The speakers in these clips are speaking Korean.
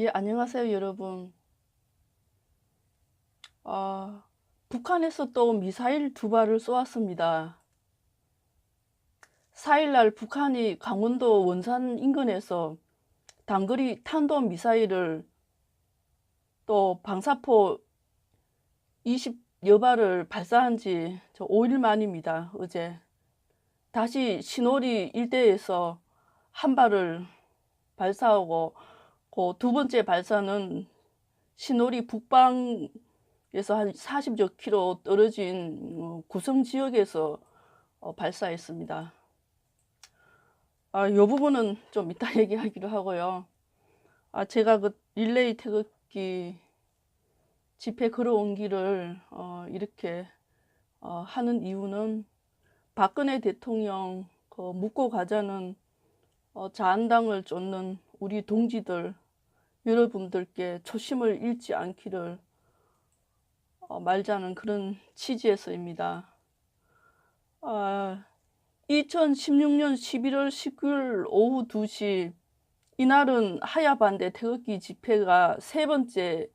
예, 안녕하세요, 여러분. 아, 북한에서 또 미사일 두 발을 쏘았습니다. 4일날 북한이 강원도 원산 인근에서 단거리 탄도 미사일을 또 방사포 20여 발을 발사한 지 5일 만입니다. 어제. 다시 신오리 일대에서 한 발을 발사하고 그두 번째 발사는 신오리 북방에서 한 40여 킬로 떨어진 어, 구성 지역에서 어, 발사했습니다. 아, 이 부분은 좀 이따 얘기하기로 하고요. 아, 제가 그 릴레이 태극기 집회 걸어온 길을 어, 이렇게 어, 하는 이유는 박근혜 대통령 그 묻고 가자는 어, 자한당을 쫓는 우리 동지들 여러분들께 초심을 잃지 않기를 어, 말자는 그런 취지에서입니다. 아, 2016년 11월 19일 오후 2시 이날은 하야반대 태극기 집회가 세 번째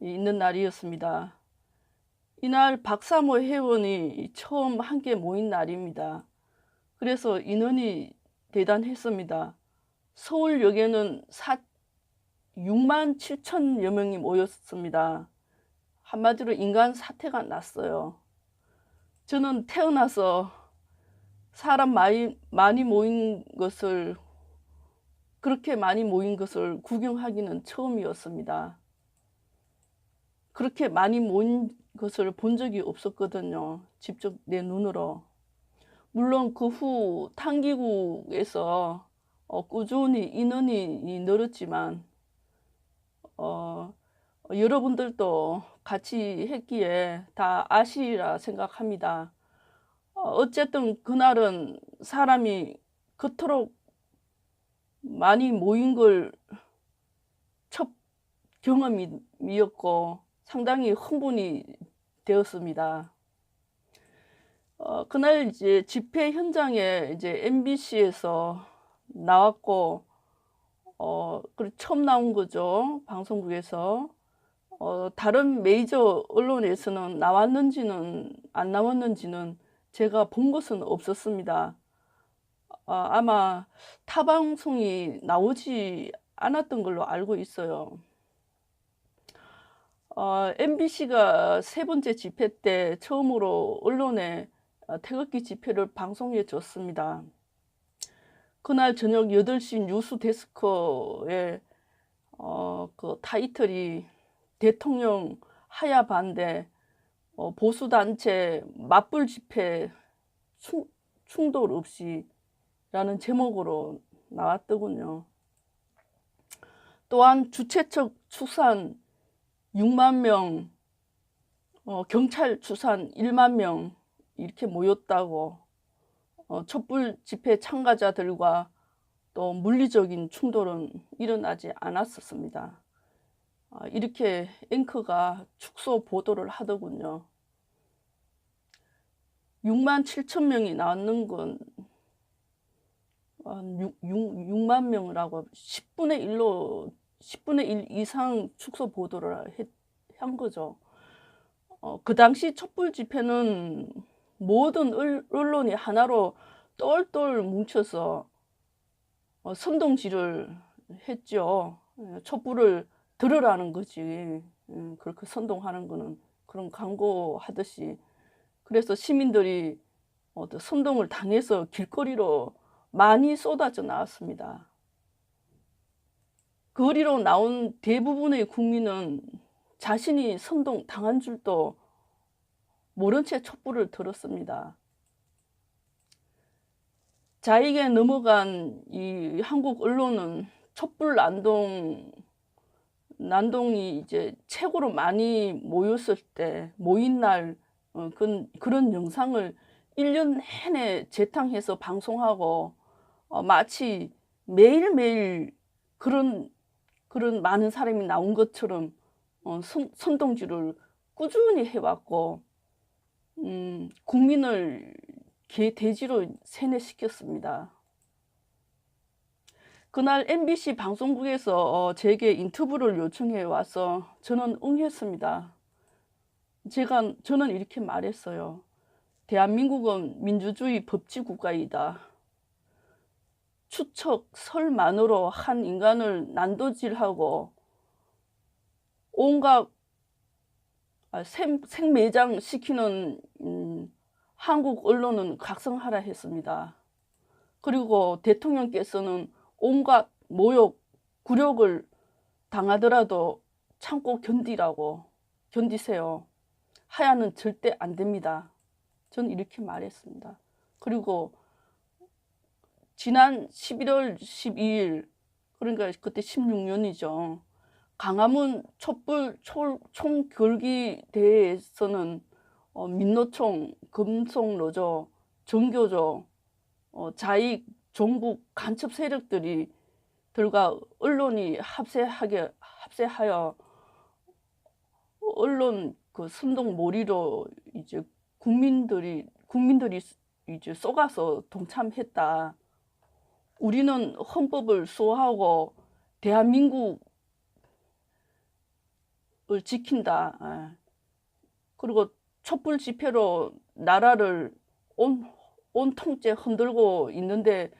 있는 날이었습니다. 이날 박사모 회원이 처음 함께 모인 날입니다. 그래서 인원이 대단했습니다. 서울역에는 4, 6만 7천여 명이 모였습니다. 한마디로 인간 사태가 났어요. 저는 태어나서 사람 많이, 많이 모인 것을 그렇게 많이 모인 것을 구경하기는 처음이었습니다. 그렇게 많이 모인 것을 본 적이 없었거든요. 직접 내 눈으로. 물론 그후 탕기국에서 어, 꾸준히 인원이 늘었지만 어, 여러분들도 같이 했기에 다 아시리라 생각합니다. 어, 어쨌든 그날은 사람이 그토록 많이 모인 걸 첫 경험이었고 상당히 흥분이 되었습니다. 어, 그날 이제 집회 현장에 이제 MBC에서 나왔고, 어, 그 처음 나온 거죠. 방송국에서. 어, 다른 메이저 언론에서는 나왔는지는 안 나왔는지는 제가 본 것은 없었습니다. 아, 아마 타 방송이 나오지 않았던 걸로 알고 있어요. 어, MBC가 세 번째 집회 때 처음으로 언론에 어, 태극기 집회를 방송해 줬습니다. 그날 저녁 8시 뉴스 데스크에 어, 그 타이틀이 대통령 하야 반대 어, 보수 단체 맞불 집회 충, 충돌 없이 라는 제목으로 나왔더군요. 또한 주최측 추산 6만 명, 어, 경찰 추산 1만 명 이렇게 모였다고 어, 촛불 집회 참가자들과 또 물리적인 충돌은 일어나지 않았었습니다. 아, 이렇게 앵커가 축소 보도를 하더군요. 6만 7천 명이 나왔는 건 6, 6, 만 명이라고 10분의 1로 10분의 1 이상 축소 보도를 했, 한 거죠. 어, 그 당시 촛불 집회는 모든 언론이 하나로 똘똘 뭉쳐서 어, 선동질을 했죠. 예, 촛불을 들으라는 거지. 예, 그렇게 선동하는 거는 그런 광고하듯이. 그래서 시민들이 선동을 당해서 길거리로 많이 쏟아져 나왔습니다. 거리로 나온 대부분의 국민은 자신이 선동 당한 줄도 모른 채 촛불을 들었습니다. 자에게 넘어간 이 한국 언론은 촛불 난동 난동이 이제 최고로 많이 모였을 때 모인 날 어, 그, 그런 영상을 1년 내내 재탕해서 방송하고 어, 마치 매일매일 그런 그런 많은 사람이 나온 것처럼 어, 선, 선동질을 꾸준히 해왔고 음, 국민을 개 돼지로 세뇌시켰습니다. 그날 MBC 방송국에서 어, 제게 인터뷰를 요청해 와서 저는 응했습니다. 제가 저는 이렇게 말했어요. 대한민국은 민주주의 법치 국가이다. 추척 설만으로 한 인간을 난도질하고 온갖 아, 생, 생매장 시키는 음, 한국 언론은 각성하라 했습니다. 그리고 대통령께서는 온갖 모욕, 굴욕을 당하더라도 참고 견디라고 견디세요. 하야는 절대 안 됩니다. 전 이렇게 말했습니다. 그리고 지난 11월 12일 그러니까 그때 16년이죠. 강화문 촛불 총, 총결기 대회에서는 어, 민노총, 금속노조, 정교조, 어, 자익, 종북 간첩 세력들이 들과 언론이 합세하게 합세하여 언론 그 선동몰이로 이제 국민들이 국민들이 이제 쏘가서 동참했다. 우리는 헌법을 수호하고 대한민국을 지킨다. 예. 그리고 촛불 집회로 나라를 온, 온 통째 흔들고 있는데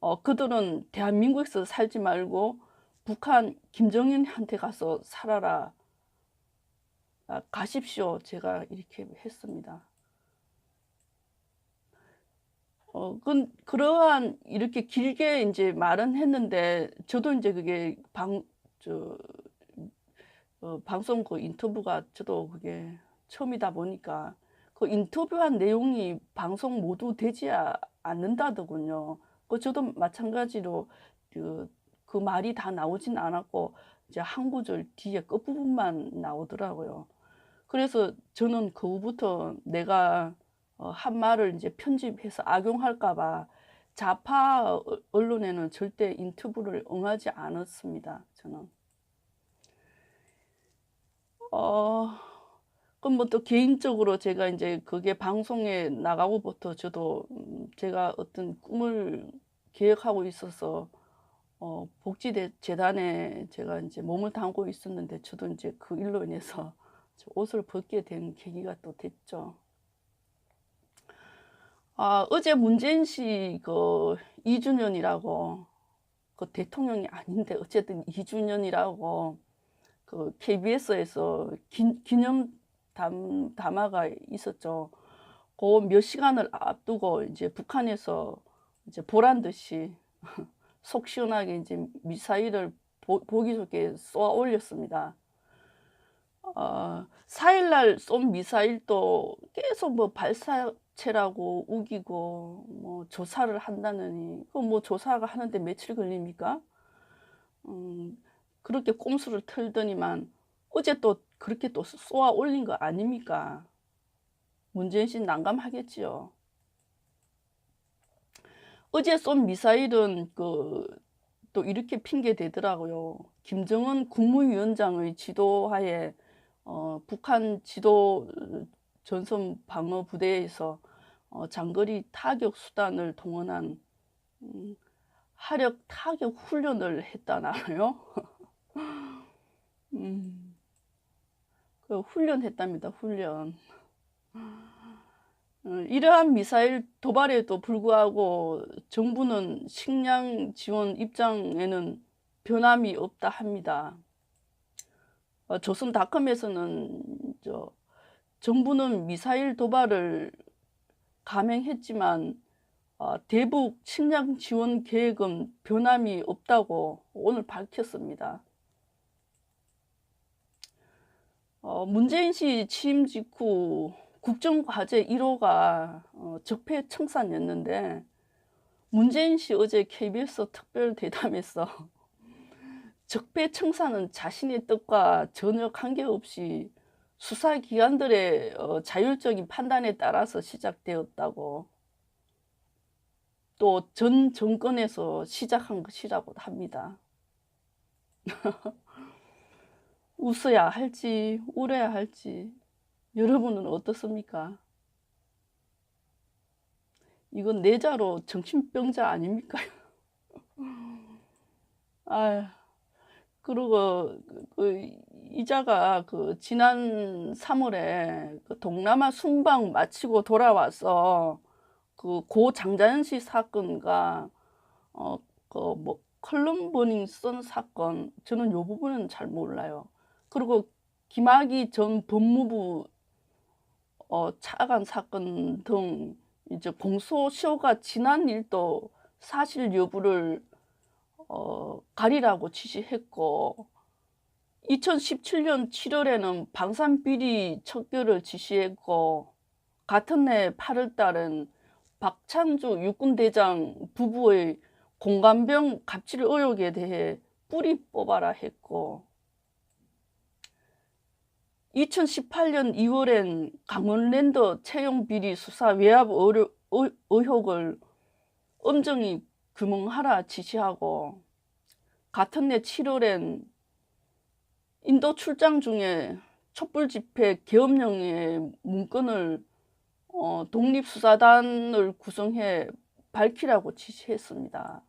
어, 그들은 대한민국에서 살지 말고 북한 김정은한테 가서 살아라. 아, 가십시오. 제가 이렇게 했습니다. 어, 그, 그러한 이렇게 길게 이제 말은 했는데 저도 이제 그게 방, 저, 어, 방송 그 인터뷰가 저도 그게 처음이다 보니까 그 인터뷰한 내용이 방송 모두 되지 않는다더군요. 그 저도 마찬가지로 그, 그 말이 다 나오진 않았고 이제 한 구절 뒤에 끝부분만 나오더라고요. 그래서 저는 그 후부터 내가 어, 한 말을 이제 편집해서 악용할까봐 좌파 언론에는 절대 인터뷰를 응하지 않았습니다. 저는. 어, 그럼 뭐 또 개인적으로 제가 이제 그게 방송에 나가고부터 저도 음, 제가 어떤 꿈을 계획하고 있어서 어, 복지재단에 제가 이제 몸을 담고 있었는데 저도 이제 그 일로 인해서 옷을 벗게 된 계기가 또 됐죠. 아, 어제 문재인 씨 그 2주년이라고 그 대통령이 아닌데 어쨌든 2주년이라고 그 KBS에서 기, 기념 담, 담화가 있었죠. 그 몇 시간을 앞두고 이제 북한에서 이제 보란 듯이 속 시원하게 이제 미사일을 보, 보기 좋게 쏘아 올렸습니다. 어, 4일날 쏜 미사일도 계속 뭐 발사체라고 우기고 뭐 조사를 한다느니 그뭐 조사가 하는데 며칠 걸립니까? 음, 그렇게 꼼수를 틀더니만 어제 또 그렇게 또 쏘아 올린 거 아닙니까? 문재인 씨 난감하겠지요. 어제 쏜 미사일은 그 또 이렇게 핑계 대더라고요. 김정은 국무위원장의 지도하에 어, 북한 지도 전선 방어 부대에서 어, 장거리 타격 수단을 동원한 음, 하력 타격 훈련을 했다나요? 음. 그 훈련했답니다. 훈련. 어, 이러한 미사일 도발에도 불구하고 정부는 식량 지원 입장에는 변함이 없다 합니다. 어, 조선닷컴에서는 저 정부는 미사일 도발을 감행했지만 어, 대북 식량 지원 계획은 변함이 없다고 오늘 밝혔습니다. 어, 문재인 씨 취임 직후 국정과제 1호가 어, 적폐청산이었는데 문재인 씨 어제 KBS 특별 대담에서 적폐청산은 자신의 뜻과 전혀 관계없이 수사기관들의 어, 자율적인 판단에 따라서 시작되었다고 또 전 정권에서 시작한 것이라고 합니다. 웃어야 할지 울어야 할지 여러분은 어떻습니까? 이건 내자로 정신병자 아닙니까? 아휴. 그리고 그, 그 이자가 그 지난 3월에 그 동남아 순방 마치고 돌아와서 그 고 장자연 씨 사건과 어그뭐 컬럼 버닝썬 사건 저는 요 부분은 잘 몰라요. 그리고 김학의 전 법무부 어 차관 사건 등 이제 공소시효가 지난 일도 사실 여부를 어 가리라고 지시했고 2017년 7월에는 방산 비리 척결을 지시했고 같은 해 8월 달은 박찬주 육군대장 부부의 공관병 갑질 의혹에 대해 뿌리 뽑아라 했고 2018년 2월엔 강원랜더 채용 비리 수사 외압 의료- 의- 의혹을 엄정히 규명하라 지시하고 같은 해 7월엔 인도 출장 중에 촛불 집회 계엄령의 문건을 어, 독립수사단을 구성해 밝히라고 지시했습니다.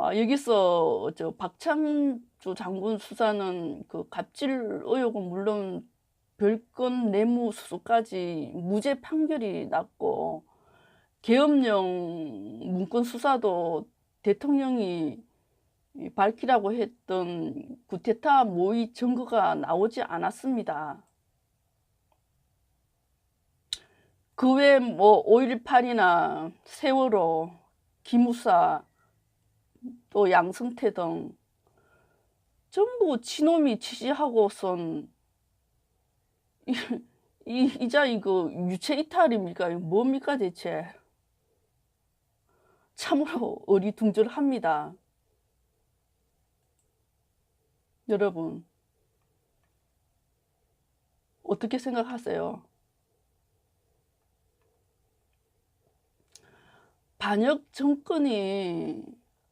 아, 여기서 저 박창주 장군 수사는 그 갑질 의혹은 물론 별건 뇌물 수수까지 무죄 판결이 났고 계엄령 문건 수사도 대통령이 이 밝히라고 했던 구테타 모의 증거가 나오지 않았습니다. 그 외에 뭐 5.18이나 세월호, 기무사, 또 양승태 등 전부 지놈이 지시하고선 이, 이 이자 이거 유체 이탈입니까? 뭡니까 대체? 참으로 어리둥절합니다. 여러분 어떻게 생각하세요? 반역 정권이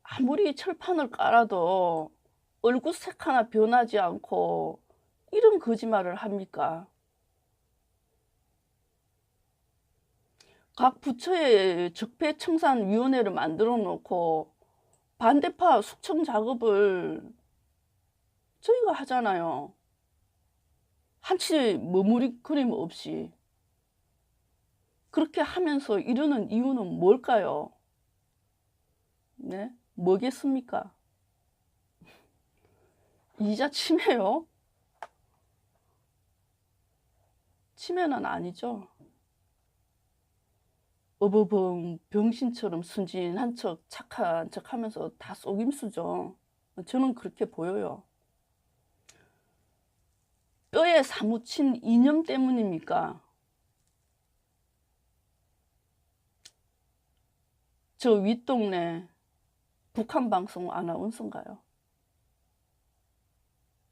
아무리 철판을 깔아도 얼굴색 하나 변하지 않고 이런 거짓말을 합니까? 각 부처에 적폐청산위원회를 만들어 놓고 반대파 숙청 작업을 저희가 하잖아요. 한치 머무리거림 없이. 그렇게 하면서 이러는 이유는 뭘까요? 네? 뭐겠습니까? 이자 침해요? 침해는 아니죠. 어버벙 병신처럼 순진한 척 착한 척 하면서 다 속임수죠. 저는 그렇게 보여요. 뼈에 사무친 이념 때문입니까? 저 윗동네 북한 방송 아나운서인가요?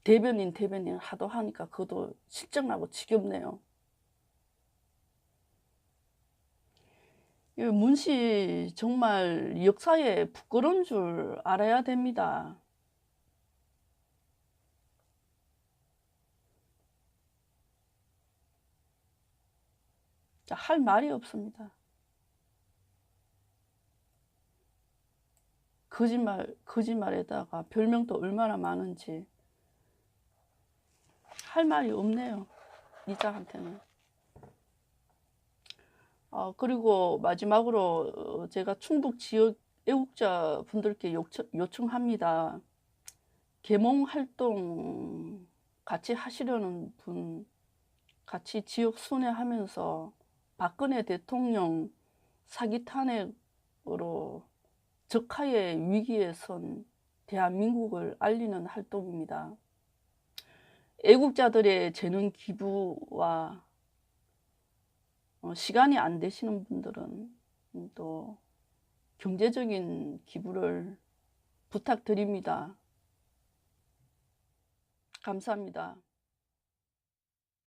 대변인 대변인 하도 하니까 그것도 실정나고 지겹네요. 이 문씨 정말 역사에 부끄러운 줄 알아야 됩니다. 자, 할 말이 없습니다. 거짓말, 거짓말에다가 별명도 얼마나 많은지 할 말이 없네요. 이자한테는. 어, 그리고 마지막으로 어, 제가 충북 지역 애국자 분들께 요청, 요청합니다. 계몽 활동 같이 하시려는 분, 같이 지역 순회하면서 박근혜 대통령 사기 탄핵으로 적하의 위기에 선 대한민국을 알리는 활동입니다. 애국자들의 재능 기부와 어, 시간이 안 되시는 분들은 또 경제적인 기부를 부탁드립니다. 감사합니다.